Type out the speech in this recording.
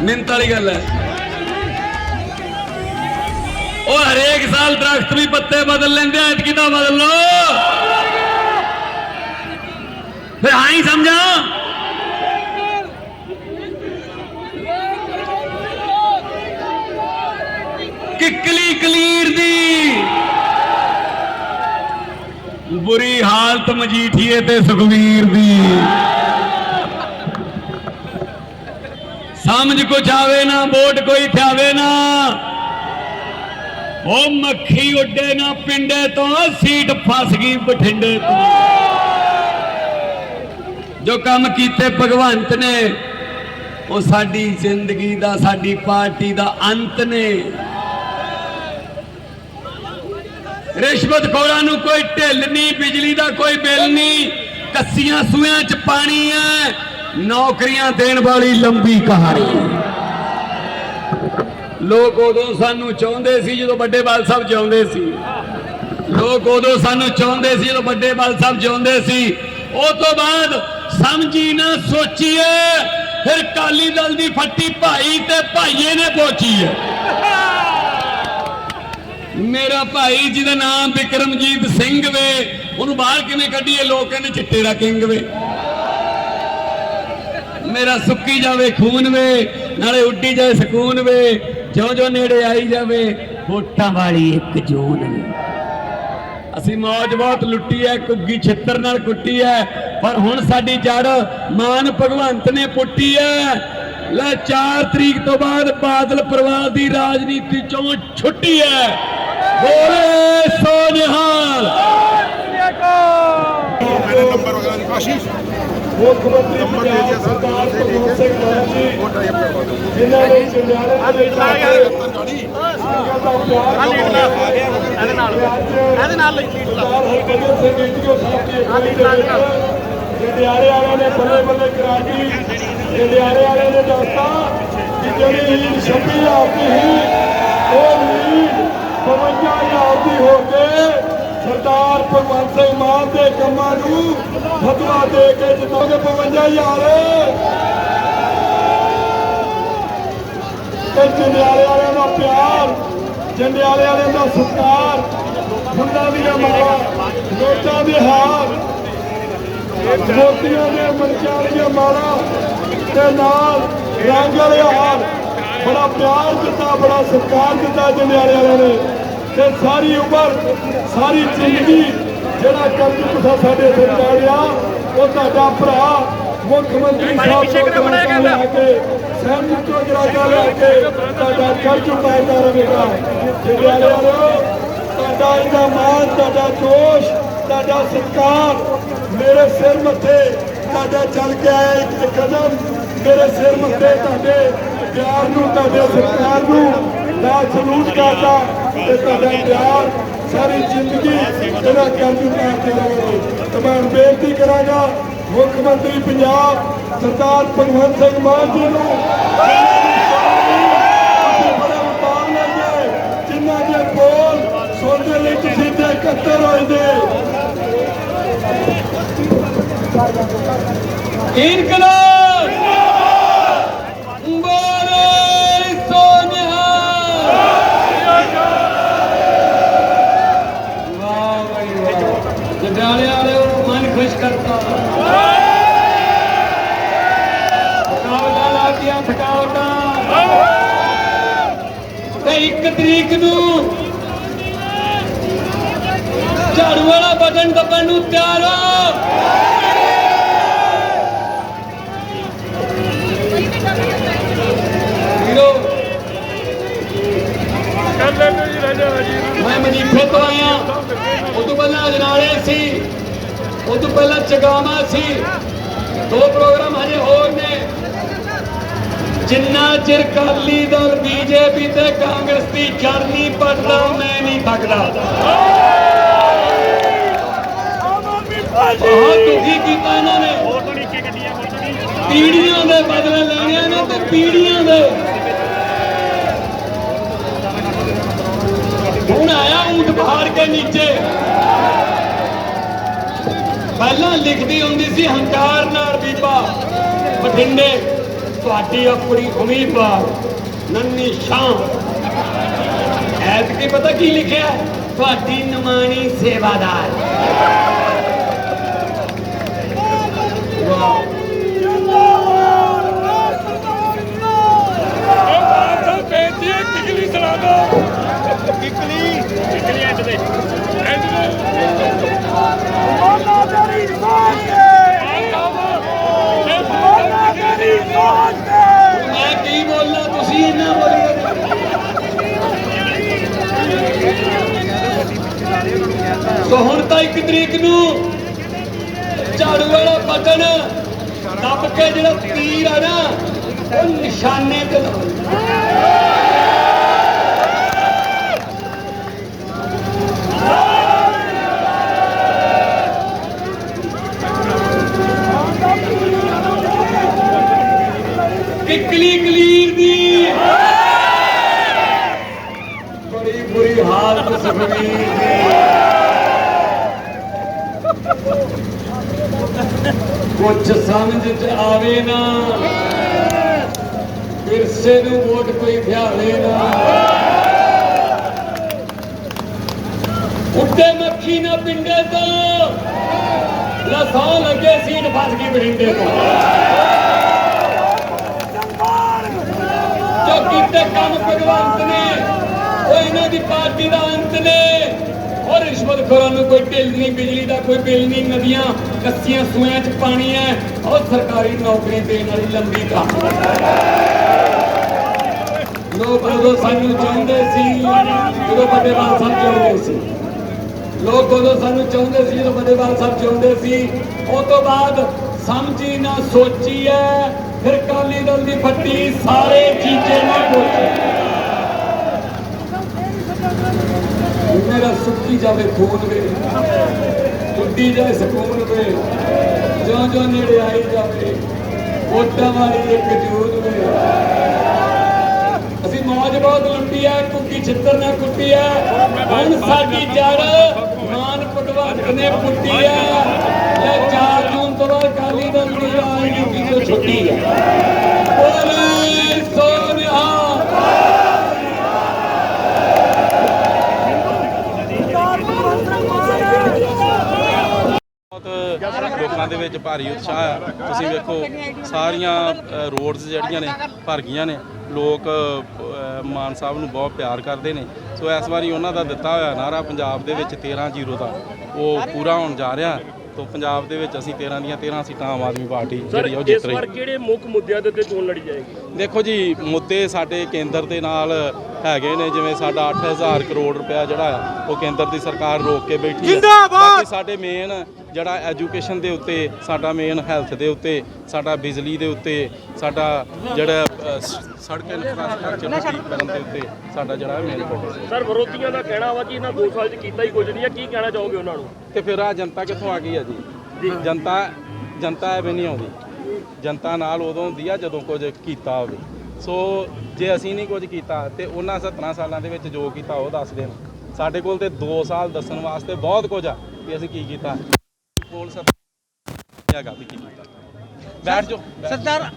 ਲਓ ਮਿੰਤ ਵਾਲੀ ਗੱਲ ਹੈ। ਉਹ ਹਰੇਕ ਸਾਲ ਦਰਖਤ ਵੀ ਪੱਤੇ ਬਦਲ ਲੈਂਦੇ ਆ, ਐਤਕੀ ਬਦਲ ਲਓ। ਫਿਰ ਹਾਂ ਹੀ ਸਮਝਾ। ਕਿੱਕਲੀ ਕਲੀਰ ਦੀ ਬੁਰੀ ਹਾਲਤ ਮਜੀਠੀਏ ਤੇ ਸੁਖਵੀਰ ਦੀ। ਸਮਝ ਕੁਛ ਆਵੇ ਨਾ, ਵੋਟ ਕੋਈ ਥਾਵੇ ਨਾ। ਉਹ ਮੱਖੀ ਉੱਡੇ ਨਾ ਪਿੰਡੇ ਤੋਂ, ਸੀਟ ਫਸ ਗਈ ਬਠਿੰਡੇ ਤੋਂ। ਜੋ ਕੰਮ ਕੀਤੇ ਭਗਵੰਤ ਨੇ, ਉਹ ਸਾਡੀ ਜ਼ਿੰਦਗੀ ਦਾ, ਸਾਡੀ ਪਾਰਟੀ ਦਾ ਅੰਤ ਨੇ। ਰਿਸ਼ਵਤ ਖੋਰਾਂ ਨੂੰ ਕੋਈ ਢਿੱਲ ਨਹੀਂ, ਬਿਜਲੀ ਦਾ ਕੋਈ ਬਿੱਲ ਨਹੀਂ, ਕੱਸੀਆਂ ਸੂਆਂ ਚ ਪਾਣੀ ਹੈ। ਨੌਕਰੀਆਂ ਦੇਣ ਵਾਲੀ ਲੰਬੀ ਕਹਾਣੀ। ਲੋਕ ਉਦੋਂ ਸਾਨੂੰ ਚਾਹੁੰਦੇ ਸੀ ਜਦੋਂ ਵੱਡੇ ਬਾਲ ਸਾਹਿਬ ਜਿਉਂਦੇ ਸੀ। ਲੋਕ ਉਦੋਂ ਸਾਨੂੰ ਚਾਹੁੰਦੇ ਸੀ ਜਦੋਂ ਵੱਡੇ ਬਾਲ ਸਾਹਿਬ ਜਿਉਂਦੇ ਸੀ। ਉਹ ਤੋਂ ਬਾਅਦ ਸਮਝੀ ਨਾ ਸੋਚੀਏ, ਫਿਰ ਕਾਲੀ ਦਲ ਦੀ ਫੱਟੀ ਭਾਈ ਤੇ ਭਾਈਏ ਨੇ ਪੋਚੀ ਹੈ ਮੇਰਾ ਭਾਈ ਜਿਹਦਾ ਨਾਮ ਵਿਕਰਮਜੀਤ ਸਿੰਘ ਵੇ, ਉਹਨੂੰ ਬਾਹਰ ਕਿਵੇਂ ਕੱਢੀਏ? ਲੋਕ ਕਹਿੰਦੇ ਚਿੱਟੇ ਦਾ ਕਿੰਗ ਵੇ। ਮੇਰਾ ਸੁੱਕੀ ਜਾਵੇ ਖੂਨ ਵੇ ਨਾਲੇ ਉੱਡੀ ਜਾਏ ਸਕੂਨ ਵੇ ਜਿਉਂ ਜਿਉਂ ਨੇੜੇ ਆਈ ਜਾਵੇ ਵੋਟਾਂ ਵਾਲੀ ਇੱਕ ਜੂਨ ਵੇ। ਅਸੀਂ ਮੌਜ ਬਹੁਤ ਲੁੱਟੀ ਐ ਕੁੱਗੀ ਛਿੱਤਰ ਨਾਲ ਕੁੱਟੀ ਐ ਪਰ ਹੁਣ ਸਾਡੀ ਜੜ ਮਾਨ ਭਗਵੰਤ ਨੇ ਪੁੱਟੀ ਐ। ਲੈ 4 ਤਰੀਕ ਤੋਂ ਬਾਅਦ ਬਾਦਲ ਪਰਿਵਾਰ ਦੀ ਰਾਜਨੀਤੀ ਚੋਂ ਛੁੱਟੀ ਐ। ਬੋਲੇ ਸੋ ਨਿਹਾਲ ਮੇਰੇ ਨੰਬਰ ਵਗੈਰਾ ਨਹੀਂ ਆਸ਼ੀਸ਼ ਮੁੱਖ ਮੰਤਰੀ ਨੰਬਰ ਦੇ ਦਿਆ ਸਰ ਸਰਦਾਰ ਭਗਵੰਤ ਸਿੰਘ ਮਾਨ ਜੀ ਜਿਨ੍ਹਾਂ ਨੇ ਚੰਡਿਆਲੇ ਦੇ ਤਾਂ ਗਾੜੀ ਸੰਗਤ ਦਾ ਪਿਆਰ ਇਹਦੇ ਨਾਲ ਇਹਦੇ ਨਾਲ ਲਈ ਸੀਟ ਲਾ। ਸਰਦਾਰ ਹਰਗੋਬਿੰਦ ਸਿੰਘ ਇੰਡੀਓ ਸਾਹਿਬ ਦੀ ਅਗਵਾਈ ਦੇ ਵਿੱਚ ਜੰਡਿਆਲੇ ਵਾਲਿਆਂ ਨੇ ਬੱਲੇ ਬੱਲੇ ਕਰਾ ਦਿੱਤੀ ਜੰਡਿਆਲੇ ਵਾਲਿਆਂ ਨੇ ਦੱਸਤਾ ਕਿ ਜਿਹੜੀ ਲੀਡ 26000 ਦੀ ਸੀ ਉਹ ਲੀਡ 55000 ਦੀ ਹੋ ਕੇ ਸਰਦਾਰ ਭਗਵੰਤ ਸਿੰਘ ਮਾਨ ਦੇ ਕੰਮਾਂ ਨੂੰ ਫਤਵਾ ਦੇ ਕੇ ਜਿੱਤੋਗੇ 55000 ਤੇ ਜੰਡਿਆਲੇ ਵਾਲਿਆਂ ਦਾ ਪਿਆਰ, ਜੰਡਿਆਲੇ ਵਾਲਿਆਂ ਦਾ ਸਤਿਕਾਰ ਫੁੱਲਾਂ ਦੀਆਂ ਮਾਲਾ ਨੋਟਾਂ ਦੇ ਹਾਰ, ਮੋਤੀਆਂ ਦੇ ਮਨਚਾਂ ਦੀਆਂ ਮਾਲਾ ਤੇ ਨਾਲ ਰੰਗ ਵਾਲੇ ਹਾਰ। ਬੜਾ ਪਿਆਰ ਦਿੱਤਾ, ਬੜਾ ਸਤਿਕਾਰ ਦਿੱਤਾ ਜੰਡਿਆਲੇ ਵਾਲਿਆਂ ਨੇ। ਤੇ ਸਾਰੀ ਉਮਰ ਸਾਰੀ ਜ਼ਿੰਦਗੀ ਜਿਹੜਾ ਕਰਜ਼ ਤੁਸੀਂ ਸਾਡੇ ਸਿਰ ਚਾੜਿਆ ਉਹ ਤੁਹਾਡਾ ਭਰਾ ਮੁੱਖ ਮੰਤਰੀ ਸਾਹਿਬ ਤੋਂ ਲੈ ਕੇ ਸਹਿਮਤ ਤੋਂ ਗਰਾਂਟਾਂ ਲੈ ਕੇ ਤੁਹਾਡਾ ਕਰਜ਼ ਉਤਾਰਦਾ ਰਹੇਗਾ। ਵਾਲਿਓ ਤੁਹਾਡਾ ਇਹਦਾ ਮਾਣ ਤੁਹਾਡਾ ਜੋਸ਼ ਤੁਹਾਡਾ ਸਤਿਕਾਰ ਮੇਰੇ ਸਿਰ ਮੱਥੇ ਤੁਹਾਡਾ ਚੱਲ ਕੇ ਆਇਆ ਇੱਕ ਕਦਮ। ਮੇਰੇ ਸਿਰ ਮੱਥੇ ਤੁਹਾਡੇ ਪਿਆਰ ਨੂੰ ਤੁਹਾਡੇ ਸਤਿਕਾਰ ਨੂੰ ਮੈਂ ਸਲੂਟ ਕਰਦਾ। ਤੇ ਤੁਹਾਡਾ ਪਿਆਰ ਸਾਰੀ ਜ਼ਿੰਦਗੀ ਜਿਹੜਾ ਕਰਜ਼ ਉਤਾਰਦੇ ਰਹੋਗੇ ਤੇ ਮੈਂ ਬੇਨਤੀ ਕਰਾਂਗਾ, ਮੁੱਖ ਮੰਤਰੀ ਪੰਜਾਬ ਸਰਦਾਰ ਭਗਵੰਤ ਸਿੰਘ ਮਾਨ ਜੀ ਨੂੰ, ਜਿਨ੍ਹਾਂ ਦੇ ਬੋਲ ਸੁਣਦੇ ਲਈ ਤੁਸੀਂ ਤੇ ਇਕੱਤਰ ਹੋਏ ਦੇ ਇਨਕਲਾਬ ਤਰੀਕ ਨੂੰ ਝਾੜੂ ਵਾਲਾ ਬਟਨ ਦੱਬਣ ਨੂੰ ਤਿਆਰ ਹੋ। ਵੀਰੋ, ਮੈਂ ਮਜੀਠੇ ਤੋਂ ਆਇਆ। ਉਹ ਤੋਂ ਪਹਿਲਾਂ ਅਜਨਾਲੇ ਸੀ। ਉਹ ਤੋਂ ਪਹਿਲਾਂ ਚਗਾਵਾ ਸੀ। ਦੋ ਪ੍ਰੋਗਰਾਮ ਹਜੇ ਹੋਰ ਨੇ। ਜਿੰਨਾ ਚਿਰ ਕਾਲੀ ਦਲ ਬੀਜੇਪੀ ਤੇ ਕਾਂਗਰਸ ਦੀ ਜੜ ਨਹੀਂ ਪੜਦਾ ਮੈਂ ਨਹੀਂ ਭਗਦਾ। ਬਹੁਤ ਦੁਖੀ ਕੀਤਾ ਇਹਨਾਂ ਨੇ। ਪੀੜੀਆਂ ਦੇ ਬਦਲੇ ਲੈਣੇ ਨੇ ਤੇ ਪੀੜੀਆਂ ਦੇ। ਹੁਣ ਆਇਆ ਊਂਟ ਬਾਹਰ ਕੇ ਨੀਚੇ। ਪਹਿਲਾਂ ਲਿਖਦੀ ਹੁੰਦੀ ਸੀ, ਹੰਕਾਰ ਨਾਲ ਬੀਬਾ, ਬਠਿੰਡੇ। ਤੁਹਾਡੀ ਆਪਣੀ ਉਮੀਦਵਾਰ। ਨੰਨੀ ਸ਼ਾਮ। ਐਤਕੀ ਪਤਾ ਕੀ ਲਿਖਿਆ? ਹੈ? ਤੁਹਾਡੀ ਨਮਾਣੀ ਸੇਵਾਦਾਰ। ਵਾਹ। ਮੈਂ ਕੀ ਬੋਲਣਾ ਤੁਸੀਂ ਇੰਨਾ ਬੋਲੀ ਸੋ ਹੁਣ ਤਾਂ ਇੱਕ ਤਰੀਕ ਨੂੰ ਝਾੜੂ ਵਾਲਾ ਬਟਨ ਦੱਬ ਕੇ ਜਿਹੜਾ ਤੀਰ ਆ ਨਾ, ਉਹ ਨਿਸ਼ਾਨੇ ਤੇ ਲਾਓ ਕਿਕਲੀ ਕਲੀਰ ਦੀ ਬੜੀ ਬੁਰੀ ਹਾਲਤ ਸੁਖਵੀਰ ਦੀ ਕੁਛ ਸਮਝ ਚ ਆਵੇ ਨਾ। ਵਿਰਸੇ ਨੂੰ ਵੋਟ ਕੋਈ ਧਿਆਵੇ ਨਾ। ਉੱਡੇ ਮੱਖੀ ਨਾ ਪਿੰਡੇ ਤੋਂ। ਲਸਾ ਲੱਗੇ ਸੀਟ ਫਸ ਗਈ ਬਰਿੰਡੇ ਤੋਂ। ਜੋ ਕੀਤੇ ਕੰਮ ਭਗਵੰਤ ਨੇ। ਉਹ ਇਹਨਾਂ ਦੀ ਪਾਰਟੀ ਦਾ ਅੰਤ ਨੇ। ਰਿਸ਼ਵਤਖੋਰਾਂ ਨੂੰ ਕੋਈ ਢਿੱਲ ਨਹੀਂ, ਬਿਜਲੀ ਦਾ ਕੋਈ ਬਿੱਲ ਨਹੀਂ, ਨਦੀਆਂ, ਕੱਸੀਆਂ ਸੂਆਂ 'ਚ ਪਾਣੀ ਹੈ। ਔਰ ਸਰਕਾਰੀ ਨੌਕਰੀ ਦੇਣ ਵਾਲੀ ਲੰਬੀ ਕਹਾਣੀ ਲੋਕ ਉਦੋਂ ਸਾਨੂੰ ਚਾਹੁੰਦੇ ਸੀ ਜਦੋਂ ਬੱਦੇਵਾਲ ਸਾਹਿਬ ਚਾਹੁੰਦੇ ਸੀ। ਲੋਕ ਉਦੋਂ ਸਾਨੂੰ ਚਾਹੁੰਦੇ ਸੀ ਜਦੋਂ ਬੱਦੇਵਾਲ ਸਾਹਿਬ ਚਾਹੁੰਦੇ ਸੀ। ਉਸ ਤੋਂ ਬਾਅਦ ਸਮਝੀ ਨਾ ਸੋਚੀ ਹੈ, ਫਿਰ ਕਾਲੀ ਦਲ ਦੀ ਫੱਟੀ, ਸਾਰੇ ਚੀਜ਼ੇ ਨਾ ਪੋਚੀ ਮੇਰਾ ਸੁੱਕੀ ਜਾਵੇ ਖੂਨ ਵੇ ਟੁੱਟੀ ਜਾਏ ਸਕੂਨ ਵੇ ਜੋ ਜੋ ਨੇੜੇ ਆਈ ਜਾਵੇ, ਵੋਟਾਂ ਵਾਲੀ ਇੱਕ ਜੂਨ ਵੇ ਅਸੀਂ ਮੌਜ ਬਹੁਤ ਲੁੱਟੀ ਐ ਕੁੱਕੀ ਛਿੱਤਰ ਨੇ ਕੁੱਟੀ ਐ ਹੁਣ ਸਾਡੀ ਜੜ ਮਾਨ ਭਗਵੰਤ ਨੇ ਪੁੱਟੀ ਐ ਇਹ 4 ਜੂਨ ਤੋਂ ਬਾਅਦ ਕਾਲੀ ਦਲ ਦੀ ਰਾਜਨੀਤੀ ਤੋਂ ਛੁੱਟੀ ਐ ਬੋਲੇ ਸੋਨਿਹਾ ਬਹੁਤ ਲੋਕਾਂ ਦੇ ਵਿੱਚ ਭਾਰੀ ਉਤਸ਼ਾਹ ਆ ਤੁਸੀਂ ਵੇਖੋ ਸਾਰੀਆਂ ਰੋਡਸ ਜਿਹੜੀਆਂ ਨੇ ਭਰ ਗਈਆਂ ਨੇ। ਲੋਕ ਮਾਨ ਸਾਹਿਬ ਨੂੰ ਬਹੁਤ ਪਿਆਰ ਕਰਦੇ ਨੇ। ਸੋ ਇਸ ਵਾਰੀ ਉਹਨਾਂ ਦਾ ਦਿੱਤਾ ਹੋਇਆ ਨਾਰਾ ਪੰਜਾਬ ਦੇ ਵਿੱਚ 13-0 ਦਾ। ਉਹ ਪੂਰਾ ਹੋਣ ਜਾ ਰਿਹਾ। ਤੋਂ ਪੰਜਾਬ ਦੇ ਵਿੱਚ ਅਸੀਂ 13 ਦੀਆਂ 13 ਸੀਟਾਂ ਆਮ ਆਦਮੀ ਪਾਰਟੀ ਜਿਹੜੀ ਉਹ ਜਿੱਤ ਇਸ ਵਾਰ ਰਹੀ ਕਿਹੜੇ ਮੁੱਖ ਮੁੱਦਿਆਂ ਦੇ ਉੱਤੇ ਚੋਣ ਲੜੀ ਜਾਏਗੀ? ਦੇਖੋ ਜੀ ਮੁੱਦੇ ਸਾਡੇ ਕੇਂਦਰ ਦੇ ਨਾਲ ਹੈਗੇ ਨੇ ਜਿਵੇਂ ਸਾਡਾ 8000 ਕਰੋੜ ਰੁਪਇਆ ਜਿਹੜਾ ਆ ਉਹ ਕੇਂਦਰ ਦੀ ਸਰਕਾਰ ਰੋਕ ਕੇ ਬੈਠੀ ਹੈ। ਬਾਕੀ ਸਾਡੇ ਮੇਨ ਜਿਹੜਾ ਐਜੂਕੇਸ਼ਨ ਦੇ ਉੱਤੇ ਸਾਡਾ ਮੇਨ ਹੈਲਥ ਦੇ ਉੱਤੇ ਸਾਡਾ ਬਿਜਲੀ ਦੇ ਉੱਤੇ ਸਾਡਾ ਜਿਹੜਾ ਸੜਕ ਇਨਫਰਾਸਟ੍ਰਕਚਰ ਨੂੰ ਠੀਕ ਕਰਨ ਦੇ ਉੱਤੇ ਸਾਡਾ ਜਿਹੜਾ ਮੇਨ ਫੋਕਸ ਹੈ। ਸਰ ਵਿਰੋਧੀਆਂ ਦਾ ਕਹਿਣਾ ਵਾ ਕਿ ਇਹਨਾਂ 2 ਸਾਲ 'ਚ ਕੀਤਾ ਹੀ ਕੁਝ ਨਹੀਂ ਹੈ। ਕੀ ਕਹਿਣਾ ਚਾਹੋਗੇ ਉਹਨਾਂ ਨੂੰ? ਤੇ ਫਿਰ ਆ ਜਨਤਾ ਕਿੱਥੋਂ ਆ ਗਈ ਆ ਜੀ? ਜਨਤਾ ਜਨਤਾ ਐਵੇਂ ਨਹੀਂ ਆਉਂਦੀ। ਜਨਤਾ ਨਾਲ ਉਦੋਂ ਹੁੰਦੀ ਆ ਜਦੋਂ ਕੁਝ ਕੀਤਾ ਹੋਵੇ। ਸੋ ਜੇ ਅਸੀਂ ਨਹੀਂ ਕੁਝ ਕੀਤਾ ਤੇ ਉਹਨਾਂ 17 ਸਾਲਾਂ ਦੇ ਵਿੱਚ ਜੋ ਕੀਤਾ ਉਹ ਦੱਸ ਦੇਣ। ਸਾਡੇ ਕੋਲ ਤੇ 2 ਸਾਲ ਦੱਸਣ ਵਾਸਤੇ ਬਹੁਤ ਕੁਝ ਆ ਕਿ ਅਸੀਂ ਕੀ ਕੀਤਾ। ਕੋਲ ਸਭ ਹੈਗਾ ਵੀ ਕੀ ਕੀਤਾ। ਬੈਠ ਜਾਓ। ਸਰਦਾਰ